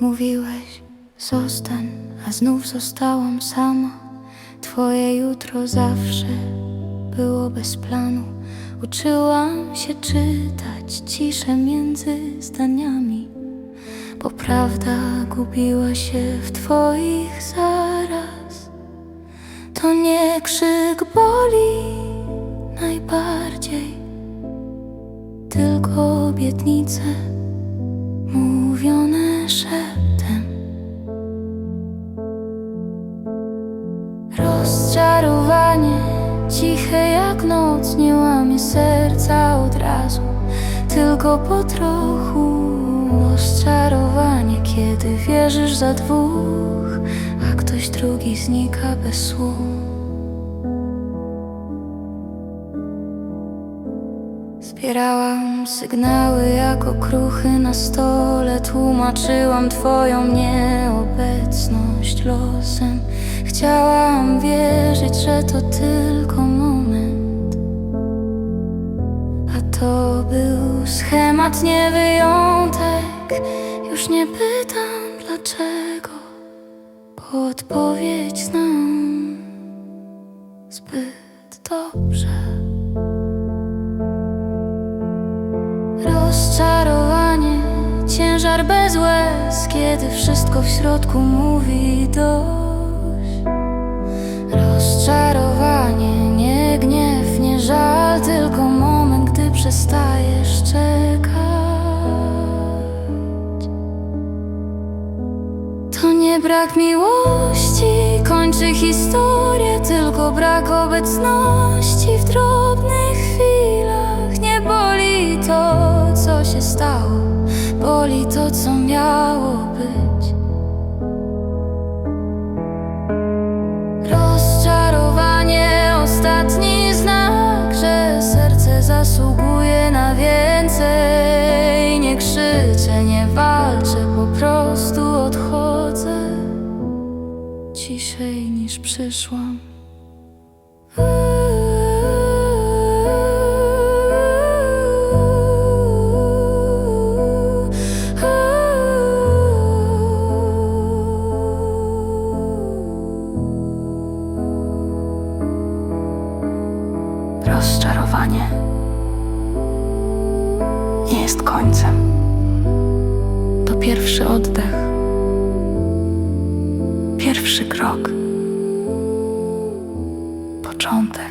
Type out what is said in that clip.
Mówiłeś, zostań, a znów zostałam sama. Twoje jutro zawsze było bez planu. Uczyłam się czytać ciszę między zdaniami, bo prawda gubiła się w Twoich zaraz. To nie krzyk boli najbardziej, tylko obietnice mówione szeptem. Rozczarowanie ciche jak noc nie łamie serca od razu, tylko po trochu. Rozczarowanie, kiedy wierzysz za dwóch, a ktoś drugi znika bez słów. Zbierałam sygnały jako kruchy na stole Tłumaczyłam twoją nieobecność losem Chciałam wierzyć, że to tylko moment A to był schemat, nie wyjątek Już nie pytam dlaczego Bo odpowiedź znam zbyt dobrze Rozczarowanie, ciężar bez łez, kiedy wszystko w środku mówi dość. Kończy historię, tylko brak obecności w drobnych chwilach. Nie boli to, co się stało, boli to, co miało być. Rozczarowanie, ostatni znak, że serce zasługuje na więcej. Nie krzyczę, nie walczę, po prostu ciszej niż przyszłam. Rozczarowanie nie jest końcem. To pierwszy oddech, pierwszy krok, początek.